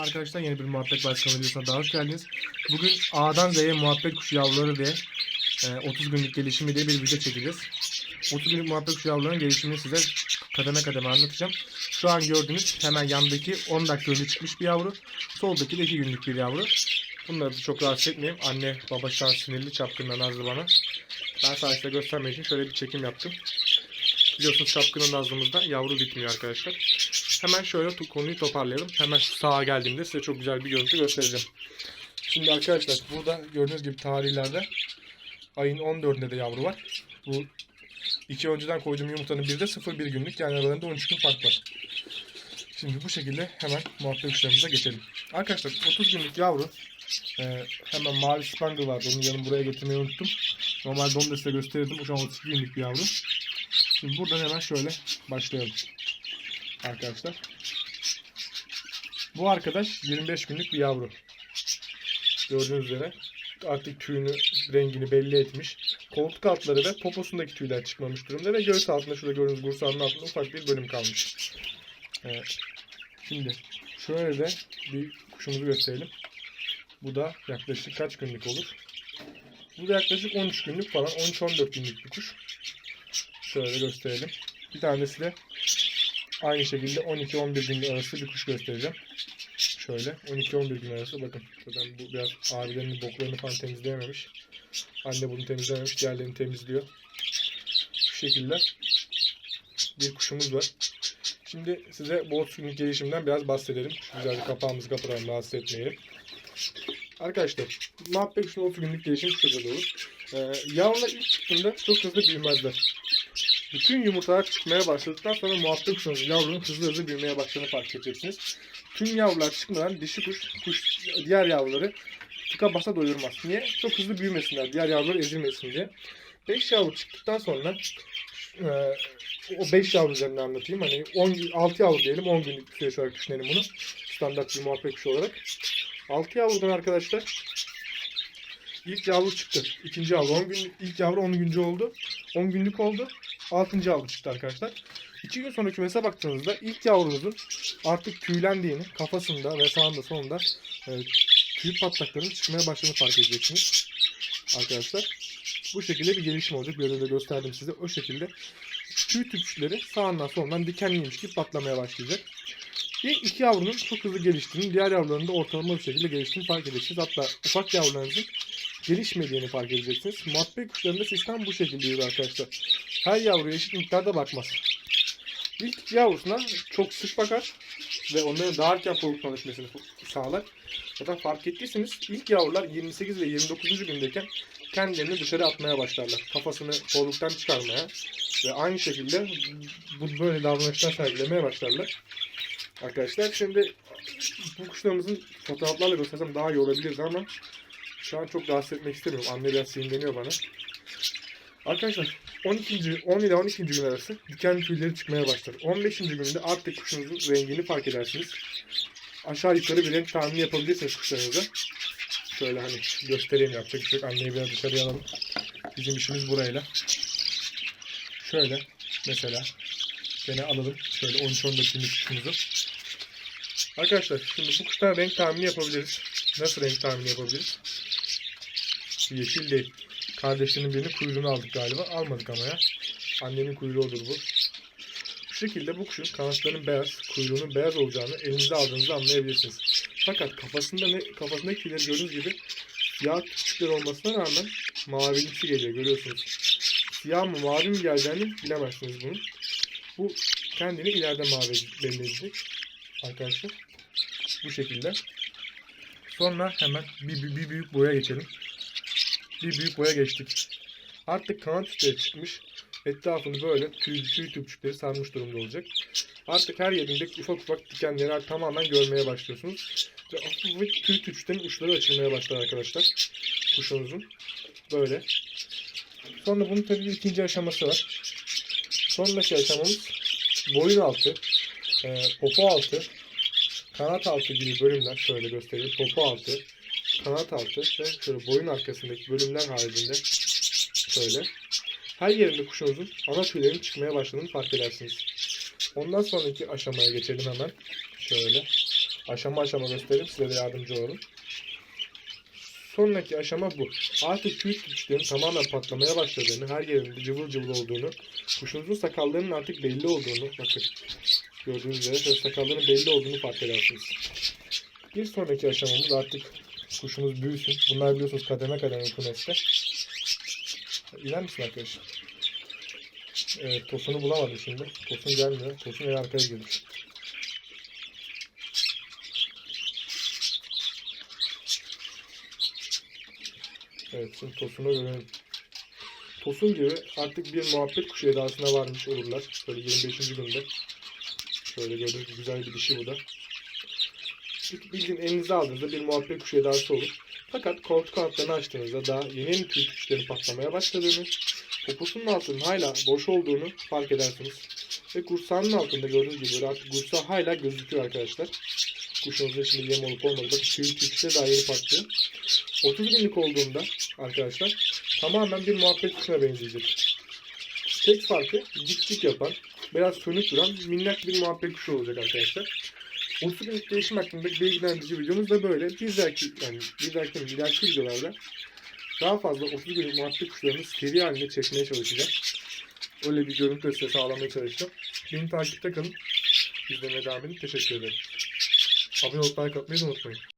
arkadaşlar. Yeni bir muhabbet başkanı videosuna daha hoş geldiniz. Bugün A'dan Z'ye muhabbet kuşu yavruları diye e, 30 günlük gelişimi diye bir video çekeceğiz. 30 günlük muhabbet kuşu yavrularının gelişimini size kademe kademe anlatacağım. Şu an gördüğünüz hemen yandaki 10 dakika önce çıkmış bir yavru. Soldaki de 2 günlük bir yavru. Bunları da çok rahatsız etmeyeyim. Anne baba şu an sinirli çapkından azdı bana. Ben sadece göstermek için şöyle bir çekim yaptım. Biliyorsunuz çapkının nazlımızda yavru bitmiyor arkadaşlar. Hemen şöyle tu- konuyu toparlayalım. Hemen sağa geldiğimde size çok güzel bir görüntü göstereceğim. Şimdi arkadaşlar burada gördüğünüz gibi tarihlerde ayın 14'ünde de yavru var. Bu iki önceden koyduğum yumurtanın bir de 0-1 günlük yani aralarında 13 gün fark var. Şimdi bu şekilde hemen muhabbet kuşlarımıza geçelim. Arkadaşlar 30 günlük yavru e, hemen mavi spangle vardı. Onun yanını buraya getirmeyi unuttum. Normalde onu da size gösterirdim. Şu an 32 günlük bir yavru. Şimdi buradan hemen şöyle başlayalım. Arkadaşlar. Bu arkadaş 25 günlük bir yavru. Gördüğünüz üzere artık tüyünü, rengini belli etmiş. Koltuk altları ve poposundaki tüyler çıkmamış durumda ve göğüs altında şurada gördüğünüz bursağının altında ufak bir bölüm kalmış. Evet. Şimdi şöyle de bir kuşumuzu gösterelim. Bu da yaklaşık kaç günlük olur? Bu da yaklaşık 13 günlük falan 13-14 günlük bir kuş. Şöyle gösterelim. Bir tanesi de aynı şekilde 12-11 gün arası bir kuş göstereceğim. Şöyle 12-11 gün arası bakın. Zaten bu biraz abilerinin boklarını falan temizleyememiş. Anne bunu temizlememiş. Diğerlerini temizliyor. Şu şekilde bir kuşumuz var. Şimdi size 30 günlük gelişimden biraz bahsedelim. Şu güzel bir kapağımızı kapatalım rahatsız etmeyelim. Arkadaşlar muhabbet kuşun 30 günlük gelişim şurada olur. Ee, yavrular ilk çıktığında çok hızlı büyümezler. Bütün yumurtalar çıkmaya başladıktan sonra muhabbet kuşunuz yavrunun hızlı hızlı büyümeye başladığını fark edeceksiniz. Tüm yavrular çıkmadan dişi kuş, kuş diğer yavruları tıka basa doyurmaz. Niye? Çok hızlı büyümesinler, diğer yavrular ezilmesin diye. 5 yavru çıktıktan sonra e, o 5 yavru üzerinden anlatayım. Hani 10, 6 yavru diyelim 10 günlük bir süreç olarak düşünelim bunu. Standart bir muhabbet kuşu olarak. 6 yavrudan arkadaşlar ilk yavru çıktı. İkinci yavru 10 gün ilk yavru 10 günce oldu. 10 günlük oldu. 6. yavru çıktı arkadaşlar. 2 gün sonra kümese baktığınızda ilk yavrunuzun artık tüylendiğini, kafasında ve sağında solunda e, tüy patlaklarının çıkmaya başladığını fark edeceksiniz. Arkadaşlar. Bu şekilde bir gelişim olacak. De gösterdim size. O şekilde tüy tüpçüleri sağından solundan dikenliymiş gibi patlamaya başlayacak. İlk iki yavrunun çok hızlı geliştiğini, diğer yavruların da ortalama bir şekilde geliştiğini fark edeceksiniz. Hatta ufak yavrularınızın gelişmediğini fark edeceksiniz. Muhabbet kuşlarında sistem bu şekilde arkadaşlar. Her yavruya eşit miktarda bakmaz. İlk yavrusuna çok sık bakar ve onların daha erken poluktan düşmesini sağlar. Zaten fark ettiyseniz ilk yavrular 28 ve 29. gündeyken kendilerini dışarı atmaya başlarlar. Kafasını poluktan çıkarmaya ve aynı şekilde bu böyle davranışlar sergilemeye başlarlar. Arkadaşlar şimdi bu kuşlarımızın fotoğraflarla göstersem daha iyi olabilirdi ama şu an çok rahatsız etmek istemiyorum. Anne biraz sinirleniyor bana. Arkadaşlar 12. 10 ile 12. gün arası diken tüyleri çıkmaya başlar. 15. günde artık kuşunuzun rengini fark edersiniz. Aşağı yukarı bir renk tahmini yapabilirsiniz kuşlarınıza. Şöyle hani göstereyim yapacak bir şey. Anneyi biraz dışarıya alalım. Bizim işimiz burayla. Şöyle mesela gene alalım. Şöyle 13-14 günlük kuşumuzu. Arkadaşlar şimdi bu kuştan renk tahmini yapabiliriz. Nasıl renk tahmini yapabiliriz? Yeşil değil. Kardeşinin birinin kuyruğunu aldık galiba. Almadık ama ya. Annenin kuyruğu olur bu. Bu şekilde bu kuşun kanatlarının beyaz, kuyruğunun beyaz olacağını elinize aldığınızda anlayabilirsiniz. Fakat kafasında ne, kafasındaki tüyleri gördüğünüz gibi siyah küçükler olmasına rağmen mavilimsi geliyor görüyorsunuz. Siyah mı mavi mi geleceğini bilemezsiniz bunun. Bu kendini ileride mavi belli edecek. Arkadaşlar. Bu şekilde. Sonra hemen bir, bir, bir büyük boya geçelim. Bir büyük boya geçtik. Artık kanat üstleri çıkmış. Etrafını böyle tüy, tüy tüpçükleri sarmış durumda olacak. Artık her yerinde ufak ufak dikenleri tamamen görmeye başlıyorsunuz. Ve hafif tüy tüpçüklerin uçları açılmaya başlar arkadaşlar. Kuşunuzun. Böyle. Sonra bunun tabii ikinci aşaması var. Sonraki aşamamız boyun altı, e, popo altı, kanat altı gibi bölümler şöyle göstereyim. Popo altı, kanat altı ve şöyle boyun arkasındaki bölümler haricinde şöyle. Her yerinde kuşunuzun ana tüylerinin çıkmaya başladığını fark edersiniz. Ondan sonraki aşamaya geçelim hemen. Şöyle. Aşama aşama göstereyim size de yardımcı olalım. Sonraki aşama bu. Artık tüy tüçlerin tamamen patlamaya başladığını, her yerinde cıvıl cıvıl olduğunu, kuşunuzun sakallarının artık belli olduğunu, bakın gördüğünüz üzere sakalların belli olduğunu fark edersiniz. Bir sonraki aşamamız artık kuşumuz büyüsün. Bunlar biliyorsunuz kademe kademe kümeste. İner misin arkadaşım? Evet, tosunu bulamadım şimdi. Tosun gelmiyor. Tosun en arkaya girmiş. Evet, şimdi tosunu görelim. Tosun gibi artık bir muhabbet kuşu edasına varmış olurlar. Böyle 25. günde. Şöyle gördüğünüz güzel bir dişi bu da. Bildiğin elinize aldığınızda bir muhabbet kuşu edası olur. Fakat koltuk kanatlarını açtığınızda daha yeni yeni tüy tüçlerin patlamaya başladığını, poposunun altının hala boş olduğunu fark edersiniz. Ve kursağının altında gördüğünüz gibi artık kursağı hala gözüküyor arkadaşlar. Kuşunuzun içinde yem olup olmadığı bakın tüy tüçte daha yeni patlıyor. 30 günlük olduğunda arkadaşlar tamamen bir muhabbet kuşuna benzeyecek. Tek farkı cik cik yapan, biraz sönük duran minnak bir muhabbet kuşu olacak arkadaşlar. 30 günlük değişim hakkındaki bilgilendirici videomuz da böyle. Bir dahaki, yani bir dahaki, bir dahaki videolarda daha fazla 30 günlük muhabbet kuşlarını seri halinde çekmeye çalışacağım. Öyle bir görüntü size sağlamaya çalışacağım. Beni takipte kalın. İzlemeye devam edin. Teşekkür ederim. Abone olup like atmayı unutmayın.